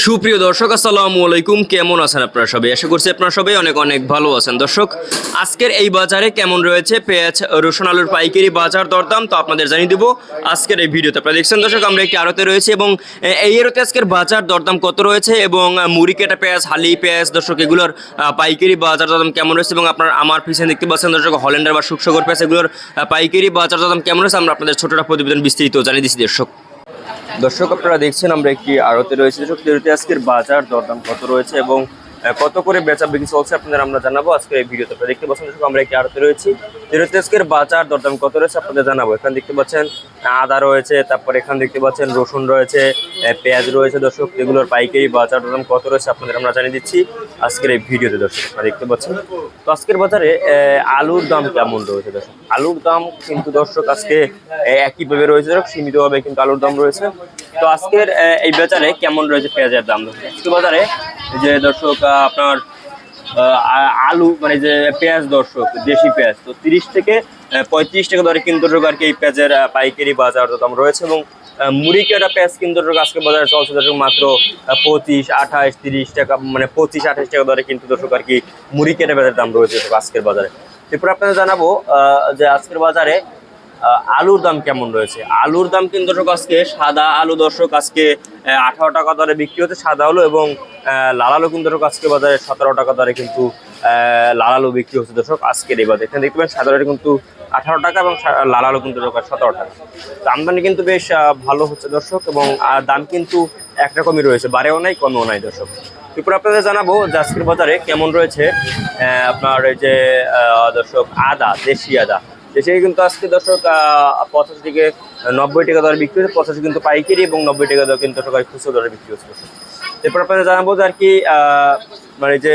সুপ্রিয় দর্শক, আসসালামু আলাইকুম। কেমন আছেন আপনারা সবাই? আশা করছি আপনারা সবাই অনেক অনেক ভালো আছেন। দর্শক, আজকের এই বাজারে কেমন রয়েছে? পেঁয়াজ, রসুন, আলুর পাইকারি বাজার দরদাম তো আপনাদের জানিয়ে দিব আজকের এই ভিডিওতে। আপনারা দেখছেন দর্শক, আমরা একটি আড়তে রয়েছে এবং এই আড়তে আজকের বাজার দরদাম কত রয়েছে এবং মুড়ি, কেটা পেঁয়াজ, হালি পেঁয়াজ, দর্শক, এগুলোর পাইকারি বাজার দরদাম কেমন রয়েছে এবং আপনার আমার পিছনে দেখতে পাচ্ছেন দর্শক, হল্যান্ডার বা সুকসগর পেঁয়াজ, এগুলোর পাইকারি বাজার দরদাম কেমন রয়েছে? আমরা আপনাদের ছোটটা প্রতিবেদন বিস্তারিত জানিয়ে দিচ্ছি দর্শক। দর্শক আপনারা দেখছেন আমরা একটি আড়তে রয়েছে দর্শক আজকের বাজার দরদাম কত রয়েছে এবং কত করে বেচা বিক্রি চলছে আপনাদের আমরা জানাব। আজকে এই ভিডিওতে আপনারা দেখতে পাচ্ছেন আমরা একটি আড়তে রয়েছি। আজকের বাজার দরদাম কত রয়েছে আপনাদের জানাব। এখানে দেখতে পাচ্ছেন, আদা রয়েছে, তারপর এখানে দেখতে পাচ্ছেন, রসুন রয়েছে পেঁয়াজ রয়েছে, দর্শক, এগুলোর পাইকারি বাজার দরদাম কত রয়েছে আপনাদের আমরা জানিয়ে দিচ্ছি আজকের এই ভিডিওতে, দর্শক, আপনারা দেখতে পাচ্ছেন। তো আজকের বাজারে আলুর দাম কেমন রয়েছে, দর্শক? আলুর দাম কিন্তু, দর্শক, আজকে একইভাবে রয়েছে, দর্শক, সীমিতভাবে কিন্তু আলুর দাম রয়েছে। তো আজকের এই বাজারে কেমন রয়েছে পেঁয়াজের দাম আজকে বাজারে যে দর্শক আপনার আলু মানে যে পেঁয়াজ দর্শক, দেশি পেঁয়াজ, তো তিরিশ থেকে পঁয়ত্রিশ টাকা দরে কিন্তু দর্শক আর কি এই পেঁয়াজের পাইকারি বাজার দাম রয়েছে এবং মুড়ি কেটা পেঁয়াজ কিন্তু দর্শক আজকে বাজারে চলছে দর্শক মাত্র পঁচিশ, আঠাশ, তিরিশ টাকা মানে পঁচিশ, আঠাশ টাকা দরে কিন্তু দর্শক আর কি মুড়ি কেটা পেঁয়াজের দাম রয়েছে আজকের বাজারে। এরপর আপনাদের জানাব যে আজকের বাজারে আলুর দাম কেমন রয়েছে? আলুর দাম কিন্তু দর্শক আজকে, সাদা আলু দর্শক আজকে আঠারো টাকা দরে বিক্রি হচ্ছে সাদা আলু এবং লাল আলু কিন্তু দর্শক আজকে বাজারে সতেরো টাকা দরে কিন্তু লাল আলু বিক্রি হচ্ছে দর্শক আজকের এই বাজারে। এখানে দেখতে পাবেন সাদা আলু কিন্তু আঠারো টাকা এবং লাল আলু কিন্তু দর্শক সতেরো টাকা। তো আমদানি কিন্তু বেশ ভালো হচ্ছে দর্শক এবং দাম কিন্তু একরকমই রয়েছে, বাড়েও নাই, কমেও নাই দর্শক এরপর আপনাদের জানাব যে আজকের বাজারে কেমন রয়েছে আপনার এই যে দর্শক আদা, দেশি আদা। দেশে কিন্তু আজকে দর্শক পঁচাশি থেকে নব্বই টাকা দরে বিক্রি হচ্ছে পঁচাশি কিন্তু পাইকারি এবং নব্বই টাকা দরে কিন্তু সরকারি খুচরো দরে বিক্রি হচ্ছে দর্শক এরপর আপনাদের জানাব যে আর কি মানে যে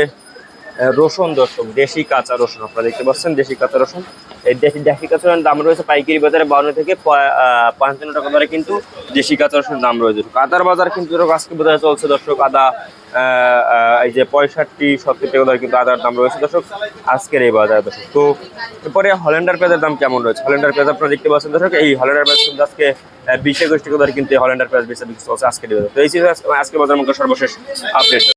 রসুন, দর্শক, দেশি কাঁচা রসুন আপনারা দেখতে পাচ্ছেন, দেশি কাঁচা রসুন। এই দেশি দেশি কাঁচা রসুনের দাম রয়েছে পাইকারি বাজারে বাউন্ন থেকে পঞ্চান্ন টাকা ধরে কিন্তু দেশি কাঁচা রসুনের দাম রয়েছে। আদার বাজার কিন্তু আজকে বাজারে চলছে দর্শক, আদা এই যে পঁয়ষট্টি, সত্তর টাকা ধরে কিন্তু আদার দাম রয়েছে দর্শক, আজকের এই বাজারে দর্শক। তো এরপরে হল্যান্ডার পেঁয়াজের দাম কেমন রয়েছে? হল্যান্ডার পেঁয়াজ আপনারা দেখতে পাচ্ছেন দর্শক, এই হল্যান্ডার পেঁয়াজ কিন্তু আজকে বিশ একুশ টাকা ধরে কিন্তু হল্যান্ডার পেঁয়াজ বিক্রি চলছে আজকের বাজারে। তো এই আজকে বাজার মধ্যে সর্বশেষ আপডেট।